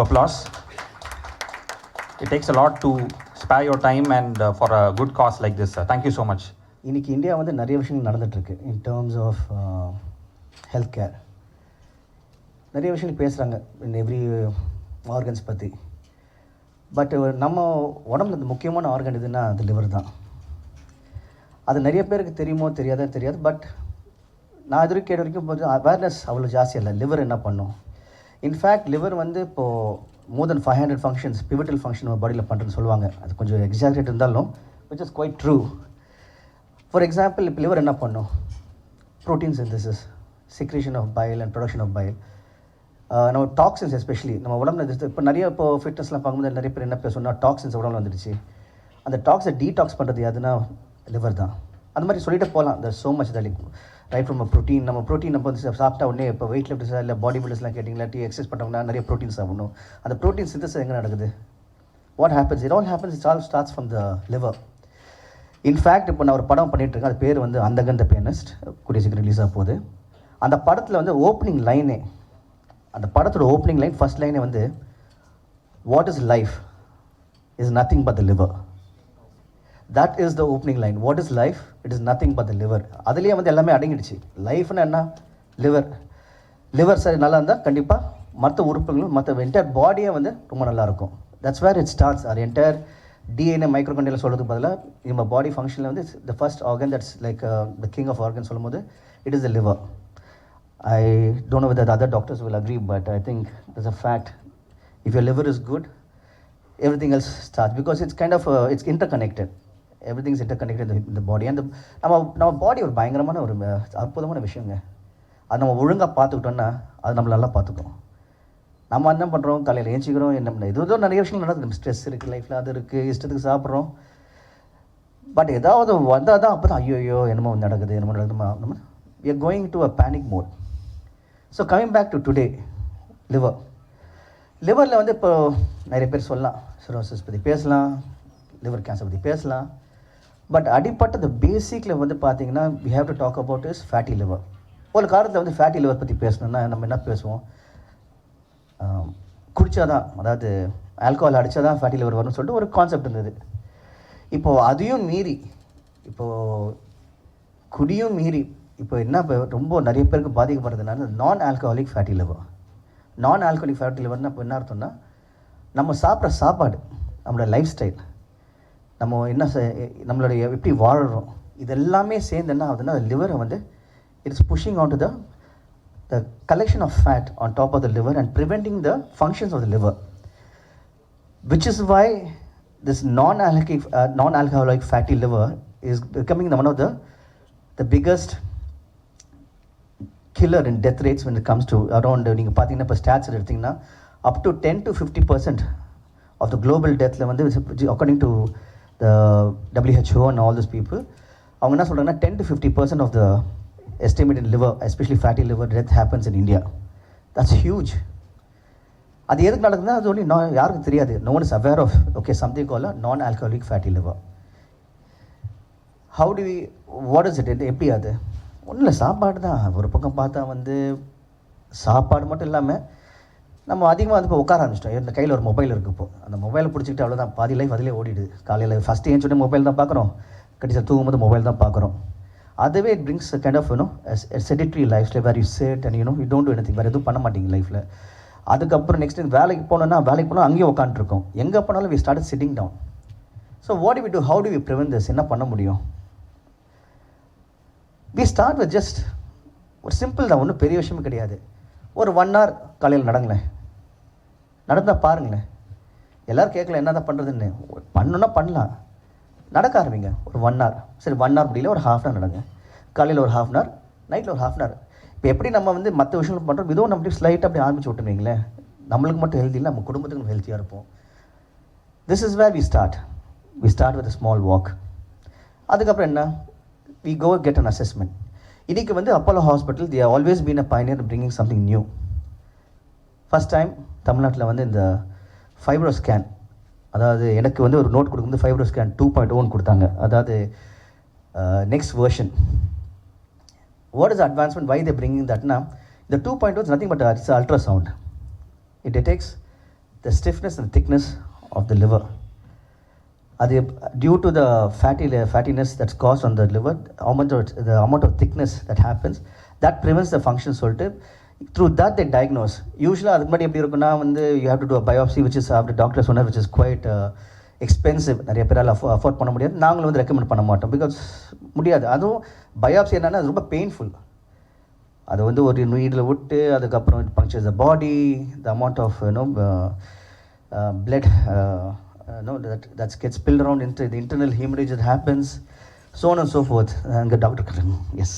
applause. It takes a lot to spare your time and uh, for a good cause like this. Uh, Thank you so much. இன்னைக்கு India வந்து நிறைய விஷயங்கள் நடந்துகிட்ருக்கு in terms of health care நிறைய விஷயங்கள் பேசுகிறாங்க in every organs பற்றி but நம்ம உடம்புல இந்த முக்கியமான ஆர்கன் எதுன்னா அது லிவர் தான். அது நிறைய பேருக்கு தெரியுமோ தெரியாதோ தெரியாது. பட் நான் இது வரைக்கும் கேட்ட வரைக்கும் கொஞ்சம் அவேர்னஸ் அவ்வளோ ஜாஸ்தியாக இல்லை. லிவர் என்ன பண்ணும்? இன்ஃபேக்ட் லிவர் வந்து இப்போது more than five hundred functions pivotal function பாடியில் பண்ணுறதுன்னு சொல்லுவாங்க. அது கொஞ்சம் எக்ஸாக்ரேட் இருந்தாலும் which is quite true for example இப்போ லிவர் என்ன பண்ணும்? Protein synthesis secretion of bile and production of bile நம்ம டாக்ஸின்ஸ் எஸ்பெஷலி நம்ம உடம்புல இது- இப்போ நிறைய இப்போ ஃபிட்னஸ்லாம் பார்க்கும்போது நிறைய பேர் என்ன பேசணும்னா டாக்ஸின்ஸ் உடம்புல வந்துடுச்சு. அந்த டாக்ஸை டீடாக்ஸ் பண்ணுறது எதுனா லிவர் தான். அந்த மாதிரி சொல்லிட்டு போகலாம். இந்த so much that right from protein நம்ம ப்ரோட்டீன் நம்ம வந்து சாப்பிட்டா உடனே இப்போ வெயிட் லிஃப்டர்ஸ் இல்லை பாடி பில்டர்ஸ்லாம் கேட்டிங்க இல்லாட்டி எக்ஸசைஸ் பண்ணுறவங்கன்னா நிறைய ப்ரோட்டீன் சாப்பிடணும் அந்த ப்ரோட்டீன் சிந்தசிஸ் எங்கே நடக்குது? What happens it all happens it's all starts from the liver in fact இப்போ நான் ஒரு படம் பண்ணிகிட்ருக்கேன் இருக்கேன். அது பேர் வந்து அந்தகந்த பேனஸ்ட் கூடிய சீக்கிரம் ரிலீஸ் ஆக போகுது. அந்த படத்தில் வந்து ஓப்பனிங் லைனே அந்த படத்தோட ஓப்பனிங் லைன் ஃபர்ஸ்ட் லைனே வந்து what is life is nothing but the liver that is the opening line what is life it is nothing but the liver அதுலேயே வந்து எல்லாமே அடங்கிடுச்சு. லைஃப்னு என்ன? லிவர் லிவர் சரி நல்லா இருந்தால் கண்டிப்பாக மற்ற உறுப்புகளும் மற்ற என்டையர் பாடியே வந்து ரொம்ப நல்லாயிருக்கும் that's where it starts our entire DNA மைக்ரோகண்டியில் சொல்கிறதுக்கு பதிலாக நம்ம பாடி ஃபங்க்ஷனில் வந்து the first organ that's like the king of organ சொல்லும்போது it is the liver I don't know with other doctors will agree but I think it's a fact if your liver is good everything else start because it's kind of it's interconnected every things interconnected இந்த body அந்த நம்ம நம்ம பாடி ஒரு பயங்கரமான ஒரு அற்புதமான விஷயங்க. அது நம்ம ஒழுங்காக பார்த்துக்கிட்டோன்னா அது நம்ம நல்லா பார்த்துக்கும். நம்ம என்ன பண்ணுறோம் காலையில் ஏஞ்சிக்கிறோம் என்ன இது ஏதோ நிறைய விஷயங்கள் நடக்குது. ஸ்ட்ரெஸ் இருக்குது லைஃப்பில் அது இருக்குது இஷ்டத்துக்கு சாப்பிட்றோம். பட் ஏதாவது வந்தால் தான் அப்போ தான் ஐயோ ஐயோ என்னமோ நடக்குது என்னமோ நடக்குதுமா நம்ம we going to a panic panic so coming back to today liver லிவரில் வந்து இப்போ நிறைய பேர் சொல்லலாம். சிரோசிஸ் பற்றி பேசலாம் லிவர் கேன்சர் பற்றி பேசலாம். பட் அடிப்பட்ட the பேசிக்கில் வந்து பார்த்தீங்கன்னா we have to talk about is fatty liver ஒரு காலத்தில் வந்து ஃபேட்டி லிவர் பற்றி பேசணும்னா நம்ம என்ன பேசுவோம்? குடித்தா தான் அதாவது ஆல்கோஹால் அடித்தா தான் ஃபேட்டி லிவர் வரும்னு சொல்லிட்டு ஒரு கான்செப்ட் இருந்தது. இப்போது அதையும் மீறி இப்போது குடியும் மீறி இப்போ என்ன இப்போ ரொம்ப நிறைய பேருக்கு பாதிக்கப்படுறதுனால non alcoholic fatty liver non alcoholic fatty லிவர்னா இப்போ என்ன அர்த்தம்னா நம்ம சாப்பிட்ற சாப்பாடு நம்மளோட லைஃப் ஸ்டைல் நம்ம என்ன நம்மளுடைய எப்படி வாழறோம் இதெல்லாமே சேர்ந்து என்ன ஆகுதுன்னா அது லிவரை வந்து it's pushing on to the the collection of fat on top of the liver and preventing the functions of the liver which is why this non alcoholic non alcoholic fatty liver is becoming the one of the the biggest killer in death rates when it comes to around நீங்கள் பார்த்தீங்கன்னா இப்போ stats எடுத்திங்கன்னா up to ten to fifty percent of the global டெத்தில் வந்து according to the WHO and all this people அவங்க என்ன சொல்கிறாங்கன்னா ten to fifty percent of the estimated liver especially fatty liver death happens in India that's huge அது எதுக்கு நடக்குதுன்னா அது only நான் யாருக்கும் தெரியாது. No one is aware of okay something call non alcoholic fatty liver how do we what is it எப்படி அது? ஒன்றும் இல்லை சாப்பாடு தான். ஒரு பக்கம் பார்த்தா வந்து சாப்பாடு மட்டும் இல்லாமல் நம்ம அதிகமாக வந்து இப்போ உட்கார ஆரம்பிச்சிட்டோம். இந்த கையில் ஒரு மொபைல் இருக்குது இப்போ. அந்த மொபைலை பிடிச்சிக்கிட்டு அவ்வளோதான் பாதி லைஃப் அதிலே ஓடிடுது. காலையில் ஃபஸ்ட்டு ஏன் சொல்லி மொபைல் தான் பார்க்குறோம்? கடைசியாக தூங்கும்போது மொபைல் தான் பார்க்குறோம். அதுவே it brings kind of you know sedentary lifestyle where you sat and you know you don't do வேறு எதுவும் பண்ண மாட்டீங்க லைஃப்பில் அதுக்கப்புறம் நெக்ஸ்ட் வேலைக்கு போனோம்னா வேலைக்கு போனால் அங்கேயே உட்காந்துருக்கோம் எங்கே போனாலும் we start sitting down so what we do how do we prevent this என்ன பண்ண முடியும்? வி ஸ்டார்ட் வித் ஜஸ்ட் ஒரு சிம்பிள் தான். ஒன்றும் பெரிய விஷயமே கிடையாது. ஒரு ஒன் ஹவர் காலையில் நடங்களேன். நடந்தால் பாருங்களேன். எல்லோரும் கேட்கல என்ன தான் பண்ணுறதுன்னு பண்ணணுன்னா பண்ணலாம். நடக்க ஆரம்பிங்க. ஒரு ஒன் ஹவர் சரி ஒன் ஹவர் முடியல ஒரு ஹாஃப் அன் நடங்க. காலையில் ஒரு ஹாஃப் அன் ஹவர் நைட்டில் ஒரு ஹாஃப் அன் ஹவர் இப்போ எப்படி நம்ம வந்து மற்ற விஷயங்கள் பண்ணுறோம் இதுவும் நம்ம அப்படியே ஸ்லைட்டாக அப்படி ஆரம்பிச்சு விட்டுருவீங்களேன் நம்மளுக்கு மட்டும் ஹெல்த்தி இல்லை நம்ம குடும்பத்துக்கு நம்ம ஹெல்த்தியாக இருப்போம். This is where we start we start with small walk அதுக்கப்புறம் என்ன? We go get an assessment இன்றைக்கி வந்து Apollo hospital the always been a pioneer bringing something new first time தமிழ்நாட்டில் வந்து இந்த ஃபைப்ரோ ஸ்கேன் அதாவது எனக்கு வந்து ஒரு நோட் கொடுக்கும்போது fibro scan two point one கொடுத்தாங்க. அதாவது next version what is advancement why they bringing தட்னா இந்த two point one nothing but it's ultrasound it detects the stiffness and thickness of the liver அது due to the fatty fattiness that's cast on the liver amount the amount of thickness that happens that prevents the function சொல்லிட்டு through that they diagnose யூஸ்வலாக அதுக்கு முன்னாடி எப்படி இருக்குன்னா வந்து you have to do biopsy which is after doctor சொன்ன which is quite expensive நிறைய பேரால் அஃபோ அஃபோர்ட் பண்ண முடியாது. நாங்களும் வந்து ரெக்கமெண்ட் பண்ண மாட்டோம். பிகாஸ் முடியாது. அதுவும் பயோப்சி என்னன்னா அது ரொம்ப பெயின்ஃபுல் அது வந்து ஒரு நீடில் விட்டு அதுக்கப்புறம் punctures the body the amount of you know blood no that that gets spilled around into the internal hemorrhage that happens so on and so forth and the doctor yes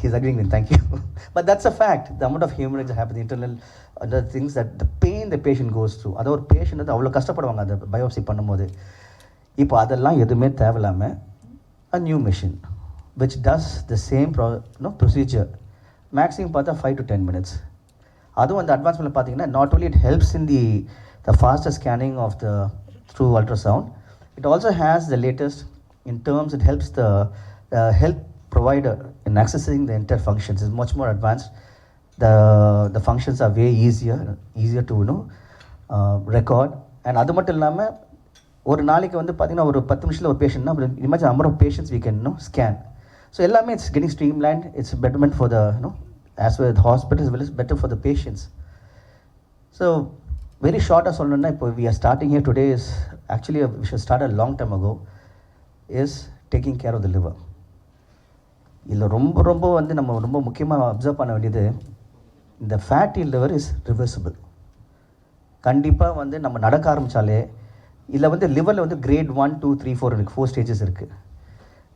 he's agreeing with thank you but that's a fact the amount of hemorrhage that happens internal other things that the pain the patient goes through அது ஒரு patient வந்து அவ்வளோ கஷ்டப்படுவாங்க அந்த biopsy பண்ணும்போது இப்போ அதெல்லாம் எதுவுமே தேவையில்லாமல் a new machine which does the same pro no procedure maximum பார்த்தா ஃபைவ் டு டென் மினிட்ஸ் அதுவும் அந்த அட்வான்ஸ்மெண்ட் பார்த்தீங்கன்னா not only it helps in the the faster scanning of the through ultrasound it also has the latest in terms it helps the uh, health provider in accessing the entire functions is much more advanced the the functions are way easier easier to you know uh, record and அது மட்டும் இல்லாமல் ஒரு நாளைக்கு வந்து பார்த்தீங்கன்னா ஒரு பத்து நிமிஷத்தில் ஒரு பேஷண்ட்னா image number of patients we can no scan so எல்லாமே it's getting streamlined it's betterment for the no as well hospitals well is better for the patients so very ஷார்ட்டாக சொல்லணுன்னா இப்போ we are starting here today is actually we should start a long time ago is taking care of the liver இதில் ரொம்ப ரொம்ப வந்து நம்ம ரொம்ப முக்கியமாக அப்சர்வ் பண்ண வேண்டியது இந்த ஃபேட்டி லிவர் இஸ் ரிவர்சிபிள் கண்டிப்பாக வந்து நம்ம நடக்க ஆரம்பித்தாலே இதில் வந்து லிவரில் வந்து grade one two three four இருக்குது ஃபோர் ஸ்டேஜஸ் இருக்குது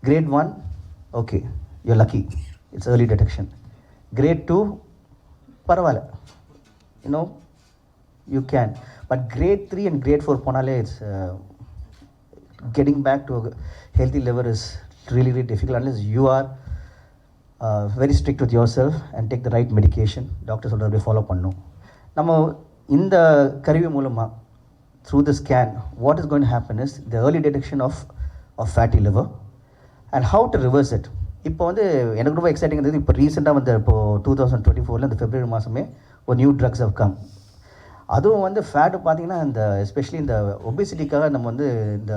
grade one okay you lucky it's early detection grade two பரவாயில்ல. இன்னும் you can but grade three and grade four போனாலே it's getting back to healthy liver is really really difficult unless you are very strict with yourself and take the right medication doctor சொல்கிறத அப்படியே follow பண்ணும். நம்ம இந்த கருவி மூலமாக through the scan what is going happen is the early detection of of fatty liver and how to reverse it இப்போ வந்து எனக்கு ரொம்ப எக்ஸைட்டிங் இருந்தது. இப்போ ரீசெண்டாக வந்து இப்போ டூ தௌசண்ட் டுவெண்ட்டி ஃபோரில் இந்த பிப்ரவரி மாதமே ஒரு நியூ ட்ரக்ஸ் ஹவ் கம் அதுவும் வந்து ஃபேட்டு பார்த்தீங்கன்னா இந்த எஸ்பெஷலி இந்த ஒபிசிட்டிக்காக நம்ம வந்து இந்த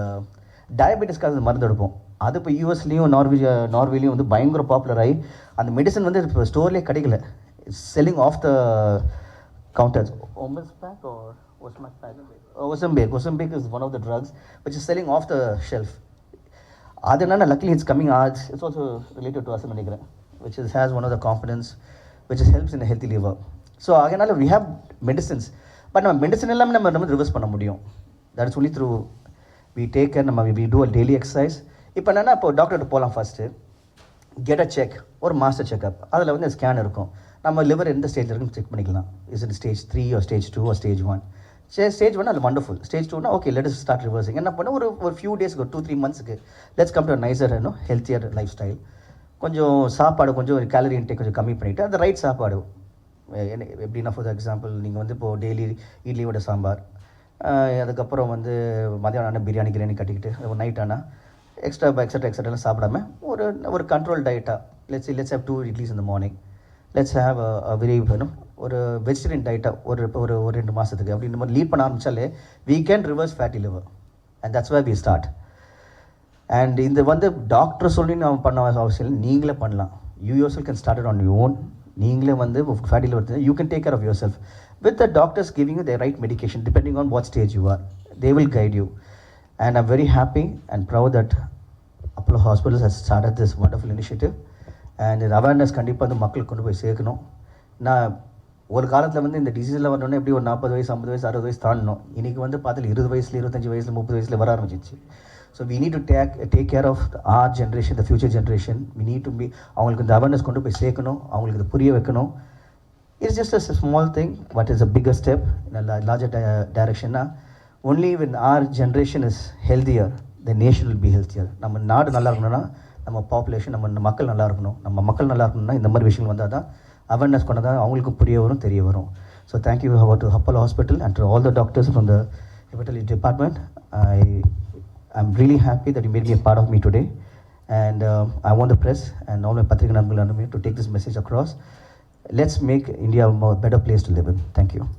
டயபெட்டிஸ்க்காக மருந்து எடுப்போம் அது இப்போ யூஎஸ்லேயும் நார்வே நார்வேலையும் வந்து பயங்கர பாப்புலர் ஆகி அந்த மெடிசன் வந்து இப்போ ஸ்டோர்லேயே கிடைக்கல selling of the counters ஒமஸ் pack or Osmac pack. Uh, Ozempic. Ozempic is one of the drugs which is selling off the shelf. அது என்னன்னா luckily it's coming out it's also related to us நினைக்கிறேன் is has one of the components which is helps in a healthy liver so அதனால் we have medicines but நம்ம medicine எல்லாமே நம்ம நம்ம reverse பண்ண முடியும். That is only through we take care நம்ம we do a daily exercise இப்போ என்னென்னா இப்போ டாக்டர்கிட்ட போகலாம் ஃபஸ்ட்டு கெட் அ செக் ஒரு மாஸ்டர் செக்அப் அதில் வந்து ஸ்கேன் இருக்கும். நம்ம லிவர் எந்த ஸ்டேஜில் இருக்குன்னு செக் பண்ணிக்கலாம். Is it stage three or stage two or stage one say stage one அது வண்டர்ஃபுல் ஸ்டேஜ் டூனா okay let us start reversing என்ன பண்ண ஒரு ஒரு ஃபியூ டேஸ்க்கு ஒரு டூ த்ரீ மந்த்ஸ்க்கு லெட்ஸ் கம் டு நைசர் இன்னும் ஹெல்த்தியர் லைஃப் ஸ்டைல் கொஞ்சம் சாப்பாடு கொஞ்சம் கேலரி இன்டேக் கொஞ்சம் கம்மி பண்ணிவிட்டு அந்த ரைட் சாப்பாடு என்ன எப்படின்னா ஃபார் எக்ஸாம்பிள் நீங்கள் வந்து இப்போது டெய்லி இட்லியோட சாம்பார் அதுக்கப்புறம் வந்து மதியானம் ஆனால் பிரியாணி கிரியாணி கட்டிக்கிட்டு ஒரு நைட் ஆனால் எக்ஸ்ட்ரா எக்ஸட்ரா எக்ஸட்ராலாம் சாப்பிடாம ஒரு ஒரு control டயட்டாக let's let's have two idlis இந்த மார்னிங் லெட்ஸ் ஹேவ் வெரி வேணும் ஒரு வெஜிடேரியன் டயட்டாக ஒரு ஒரு ஒரு ரெண்டு மாதத்துக்கு அப்படின்ற மாதிரி லீட் பண்ண ஆரம்பித்தாலே we can reverse fatty liver and that's why we start and இந்த வந்து டாக்டர் சொல்லி நம்ம பண்ண அவசியம் இல்லை நீங்களே பண்ணலாம். You yourself can started on you own நீங்களே வந்து fatty liver you can take care of yourself with the doctors giving you the right medication depending on what stage you are they will guide you and I'm very happy and proud that Apollo hospitals has started this wonderful initiative and இது awareness கண்டிப்பாக வந்து மக்களுக்கு கொண்டு போய் சேர்க்கணும். நான் ஒரு காலத்தில் வந்து இந்த டிசீஸில் வரணுன்னா எப்படி ஒரு நாற்பது வயசு ஐம்பது வயசு அறுபது வயசு தாண்டணும் இன்றைக்கி வந்து பார்த்துல இருபது வயசில் இருபத்தஞ்சி வயசில் முப்பது வயசில் வர ஆரம்பிச்சிச்சு so we need to take take care of our generation the future generation we need to be அவங்களுக்கு இந்த அவேர்னஸ் கொண்டு போய் சேர்க்கணும் அவங்களுக்கு இது புரிய வைக்கணும். It's just a small thing but is a bigger step larger டைரக்ஷன்னா only when our generation is healthier the nation will be healthier நம்ம நாடு நல்லா இருக்கணும்னா நம்ம பாப்புலேஷன் நம்ம மக்கள் நல்லா இருக்கணும். நம்ம மக்கள் நல்லா இருக்கணும்னா இந்த மாதிரி விஷயங்கள் வந்தால் தான் அவேர்னஸ் கொண்டு தான் அவங்களுக்கும் புரிய வரும் தெரிய வரும். So thank you our to Hubble hospital and all the doctors from the hepatology department I I'm really happy that you made me a part of me today. And uh, I want the press and all my Patrick and to take this message across. Let's make India a better place to live in. Thank you.